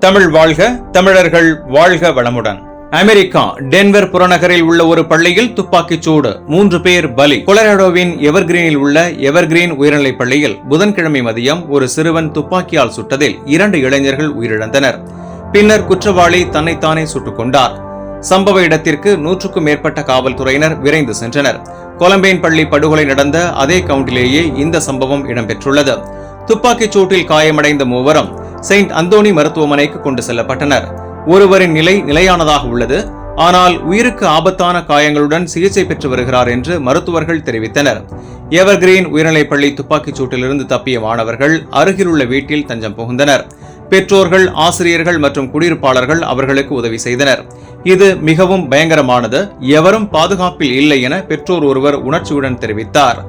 தமிழ் வாழ்க தமிழர்கள் வாழ்க வளமுடன். அமெரிக்கா டென்வர் புறநகரில் உள்ள ஒரு பள்ளியில் துப்பாக்கிச் சூடு மூன்று பேர் பலி. கொலராடோவின் எவர்கிரீனில் உள்ள எவர்கிரீன் உயர்நிலைப் பள்ளியில் புதன்கிழமை மதியம் ஒரு சிறுவன் துப்பாக்கியால் சுட்டதில் இரண்டு இளைஞர்கள் உயிரிழந்தனர். பின்னர் குற்றவாளி தன்னைத்தானே சுட்டுக் கொண்டார். சம்பவ இடத்திற்கு நூற்றுக்கும் மேற்பட்ட காவல்துறையினர் விரைந்து சென்றனர். கொலம்பேன் பள்ளி படுகொலை நடந்த அதே கவுண்டிலேயே இந்த சம்பவம் இடம்பெற்றுள்ளது. துப்பாக்கிச் சூட்டில் காயமடைந்த மூவரும் செயின்ட் அந்தோனி மருத்துவமனைக்கு கொண்டு செல்லப்பட்டனர். ஒருவரின் நிலை நிலையானதாக உள்ளது. ஆனால் உயிருக்கு ஆபத்தான காயங்களுடன் சிகிச்சை பெற்று வருகிறார் என்று மருத்துவர்கள் தெரிவித்தனர். எவர்கிரீன் உயர்நிலைப்பள்ளி துப்பாக்கிச் சூட்டிலிருந்து தப்பிய மாணவர்கள் அருகிலுள்ள வீட்டில் தஞ்சம் புகுந்தனர். பெற்றோர்கள் ஆசிரியர்கள் மற்றும் குடியிருப்பாளர்கள் அவர்களுக்கு உதவி செய்தனர். இது மிகவும் பயங்கரமானது. எவரும் பாதுகாப்பில் இல்லை என பெற்றோர் ஒருவர் உணர்ச்சியுடன் தெரிவித்தார்.